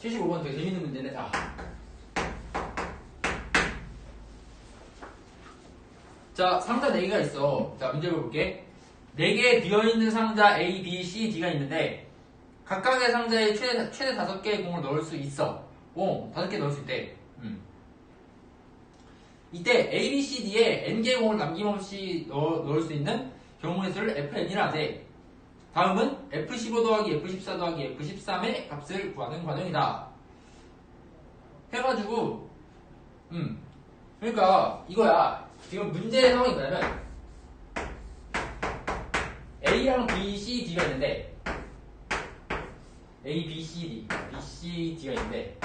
75번 되게 재밌는 문제네. 자. 자, 상자 4개가 있어. 자, 문제 볼게. 4개 비어있는 상자 A, B, C, D가 있는데, 각각의 상자에 최대, 최대 5개의 공을 넣을 수 있어. 공, 5개 넣을 수 있대. 음. 이때 A, B, C, D에 N개의 공을 남김없이 넣, 넣을 수 있는 경우의 수를 FN이라 돼. 다음은 F15 더하기 F14 더하기 F13의 값을 구하는 과정이다. 해가지고, 음. 그러니까 이거야. 지금 문제의 상황이 뭐냐면, A랑 B, C, D가 있는데, A, B, C, D, B, C, D가 있는데,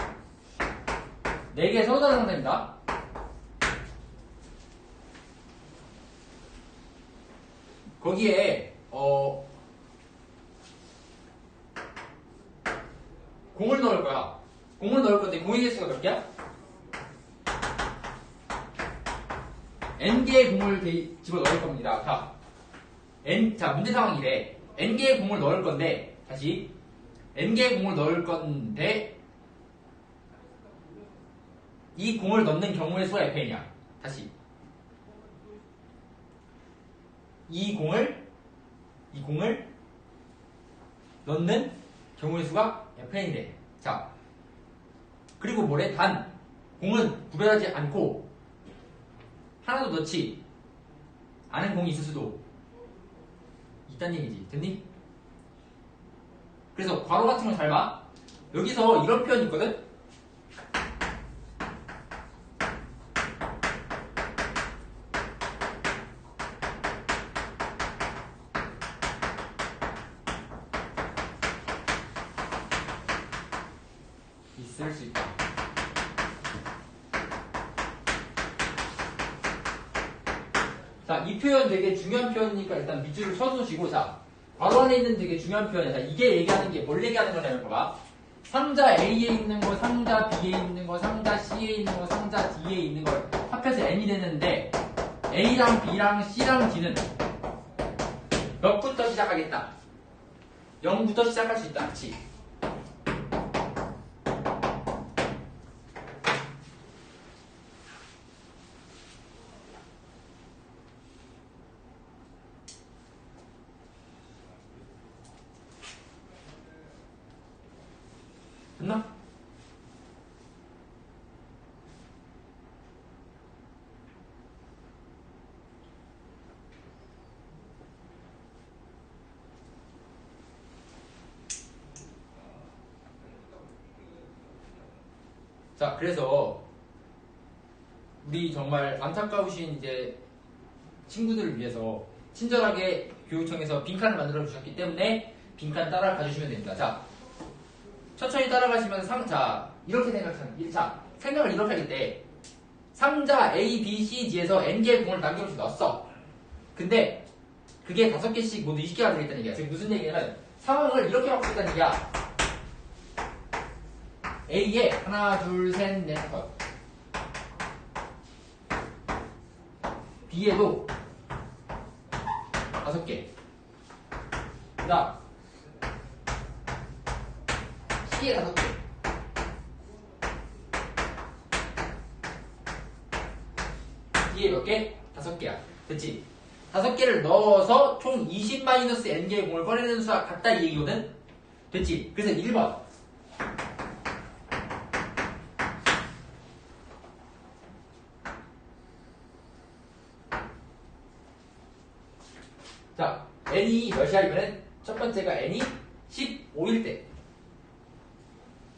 4개의 서로 다른 상자입니다. 거기에, 어, 공을 넣을 거야. 공을 넣을 건데 공의 개수가 몇 개야? n개의 공을 대- 집어 넣을 겁니다. 자, n 자 문제 상황 이래. n개의 공을 넣을 건데 다시 n개의 공을 넣을 건데 이 공을 넣는 경우의 수가 fn이야. 다시 이 공을 이 공을 넣는 경우의 수가 fn이래. 자, 그리고 뭐래? 단, 공은 구별하지 않고 하나도 넣지 않은 공이 있을 수도 있다는 얘기지. 됐니? 그래서 괄호 같은 걸 잘 봐. 여기서 이런 표현이 있거든? 있을 수 있다. 자, 이 표현 되게 중요한 표현이니까 일단 밑줄을 쳐두시고, 자, 바로 안에 있는 되게 중요한 표현이야. 자, 이게 얘기하는 게 뭘 얘기하는 거냐면, 봐봐. 상자 A에 있는 거, 상자 B에 있는 거, 상자 C에 있는 거, 상자 D에 있는 걸 합해서 N이 되는데, A랑 B랑 C랑 D는 몇부터 시작하겠다? 0부터 시작할 수 있다. 그치? 됐나? 자, 그래서 우리 정말 안타까우신 이제 친구들을 위해서 친절하게 교육청에서 빈칸을 만들어 주셨기 때문에 빈칸 따라 가 주시면 됩니다. 자, 천천히 따라가시면 상자 이렇게 생각하는 1차 생각을 이렇게 하기 때 상자 A, B, C, D에서 N개의 공을 남김없이 넣었어. 근데 그게 다섯 개씩 모두 20개가 되겠다는 얘기야. 지금 무슨 얘기냐면 상황을 이렇게 바꾸겠다는 얘기야 A에 하나 둘셋넷 다섯 B에도 다섯 개 그다음 C에 다섯 개. D에 몇 개? 다섯 개야. 그치? 다섯 개를 넣어서 총 20-n개의 공을 꺼내는 수와 같다 이 얘기거든? 됐지? 그래서 1번. 자, n이 몇이야? 이번엔 첫 번째가 n이 15일 때.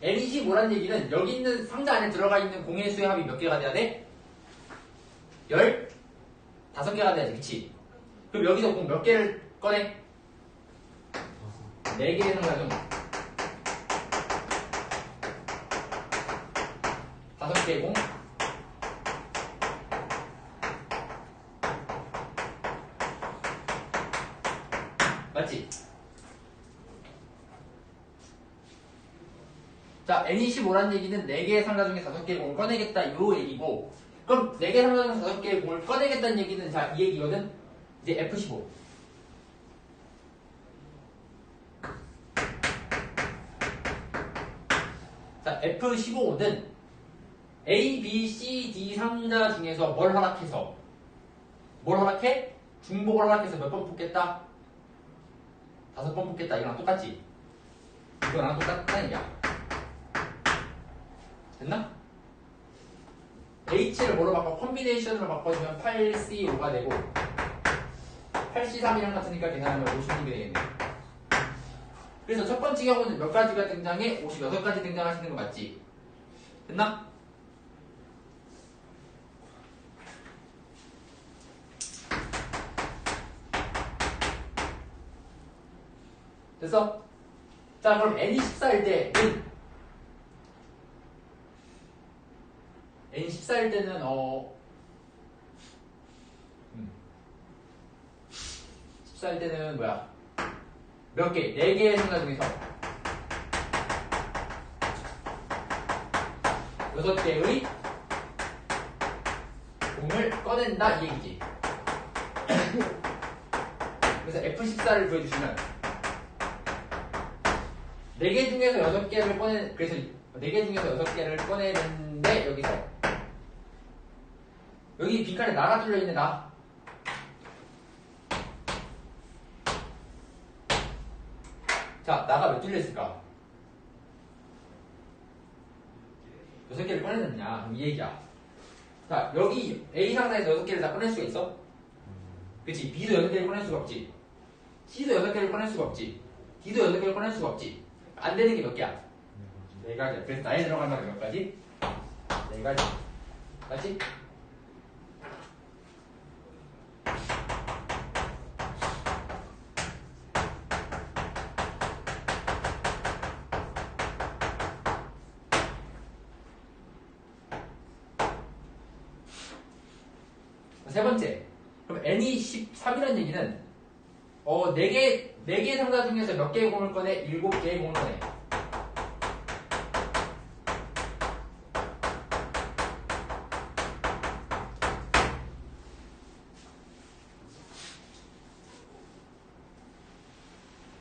n이 15란 얘기는 여기 있는 상자 안에 들어가 있는 공의 수의 합이 몇 개가 돼야 돼? 15개가 돼야지, 그치? 그럼 여기서 공 몇 개를 꺼내? 4개의 상자 중 5개의 공 맞지? 자, N25라는 얘기는 4개의 상자 중에 5개의 공을 꺼내겠다, 이 얘기고, 그럼 4개의 상자 중에 5개의 공을 꺼내겠다는 얘기는, 자, 이 얘기거든? 이제 F15. 자, F15는 A, B, C, D 상자 중에서 뭘 허락해서 뭘 허락해? 중복을 허락해서 몇 번 뽑겠다? 다섯 번 뽑겠다. 이거랑 똑같지? 이거랑 얘기야. 됐나? H를 뭐로 바꿔? 컨비네이션으로 바꿔주면 8C5가 되고 8C3이랑 같으니까 계산하면 56이 되겠네. 그래서 첫 번째 경우는 몇 가지가 등장해? 56가지 등장하시는 거 맞지? 됐나? 됐어? 자 그럼 n이 14일 때는 n이 14일 때는 어 음. 14일 때는 뭐야 몇 개? 4개의 상자 중에서 6개의 공을 꺼낸다 이 얘기지 그래서 F14를 구해주시면 4개 중에서 6개를 꺼내, 그래서 4개 중에서 6개를 꺼내는데, 여기서. 여기 빈칸에 나가 뚫려 있네, 나. 자, 나가 몇 뚫려 있을까? 6개를 꺼내느냐? 그럼 이 얘기야. 자, 여기 A 상자에서 6개를 다 꺼낼 수가 있어? 그치? B도 6개를 꺼낼 수가 없지. C도 6개를 꺼낼 수가 없지. D도 6개를 꺼낼 수가 없지. 안 되는 게 몇 개야? 네 가지. 그래서 나에 들어간 말은 몇 가지? 네 가지. 맞지? 세 번째. 그럼 n이 13이라는 얘기는 어, 4개, 4개 상자 중에서 몇 개의 공을 꺼내? 7개의 공을 꺼내.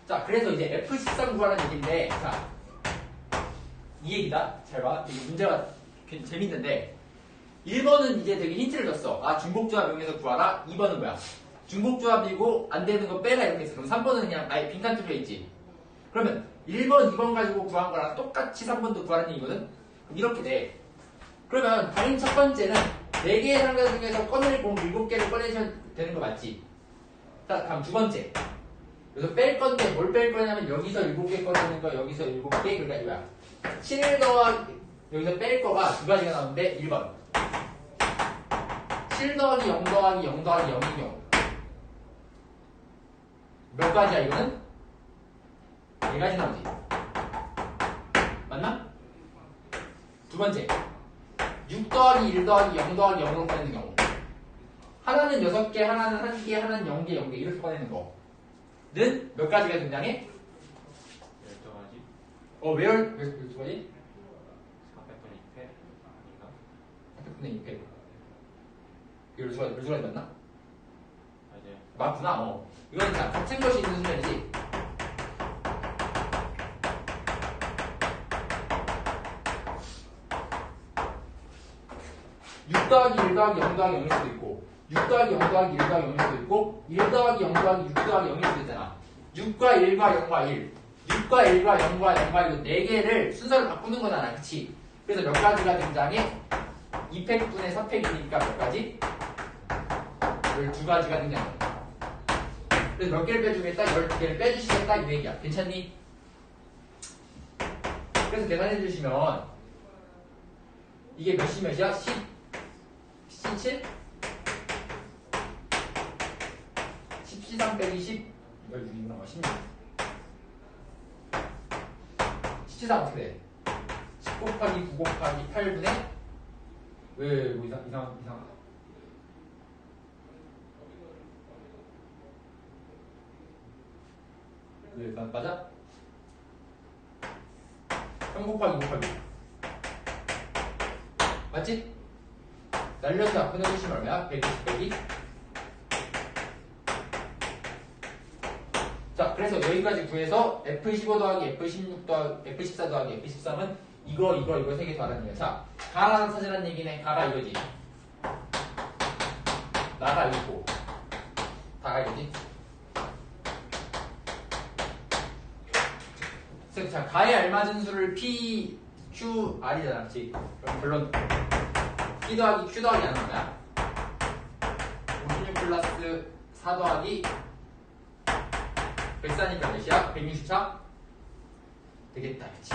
자, 그래서 이제 F13 구하는 얘기인데, 자, 이 얘기다. 잘 봐. 이게 문제가 굉장히 재밌는데, 1번은 이제 되게 힌트를 줬어. 아, 중복조합 이용해서 구하라. 2번은 뭐야? 중복조합이고 안 되는 거 빼라 이렇게 했어. 그럼 3번은 그냥 아예 빈칸 뚫려 있지. 그러면 1번, 2번 가지고 구한 거랑 똑같이 3번도 구하는 얘기거든? 그럼 이렇게 돼. 그러면 다른 첫 번째는 4개의 상자 중에서 꺼낼 공 7개를 꺼내셔야 되는 거 맞지? 자, 다음 두 번째. 여기서 뺄 건데 뭘 뺄 거냐면 여기서 7개 꺼내는 거, 여기서 7개, 그러니까 이거야. 7 더하기, 여기서 뺄 거가 두 가지가 나오는데 1번. 7 더하기 0 더하기 0 더하기 0인 경우. 몇 가지야 이거는? 네 가지 나오지 맞나? 두 번째 6 더하기 1 더하기 0 더하기 0으로 꺼내는 경우 하나는 6개 하나는 1개 하나는 0개 0개 이렇게 꺼내는 거는 몇 가지가 등장해? 12가지? 어 왜열 두 가지? 400분의 2패? 아닌가? 400분의 2패 이걸 두 가지 두 가지 맞나? 맞아요. 맞구나 어 이건 자 같은 것이 있는 수면이지 육 더하기 1 더하기 0 더하기 0일 수도 있고 6 더하기 0 더하기 1 더하기 0일 수도 있고 1 더하기 0 더하기 6 더하기 0일 수도 있잖아 6과 1과 0과 1 6과 1과 0과 0과 이거 4개를 순서를 바꾸는 거잖아 그치? 그래서 몇 가지가 등장해? 2팩분의 4팩이니까 몇 가지? 12가지가 등장해 그래서 몇 개를 빼주겠다? 12개를 빼주시겠다? 이 얘기야. 괜찮니? 그래서 계산해 주시면 이게 몇시 몇이야? 10, 17? 13 빼기 10 이걸 6이구나. 어, 16 17상 어떻게 돼? 10 곱하기 9 곱하기 8분의 왜, 왜, 뭐 이상, 이상, 이상 왜, 나- 맞아? 3 곱하기 5 곱하기 맞지? 날려서 앞에 넣어주시면 얼마야? 120 빼기 자 그래서 여기까지 구해서 F15 더하기 F16 더하기 F14 더하기 F13은 이거 이거 이거 세 개 더하라는 얘기야. 자, 가라 찾으라는 얘기네. 가라 이거지. 나가 이거. 다가 이거지. 그래서 자, 가에 알맞은 수를 P, Q, R이잖아. 그치? 그럼 결론. P 더하기 Q 더하기 하는 거야. 56 플러스 4 더하기 104니까 몇이야? 164? 되겠다, 그치?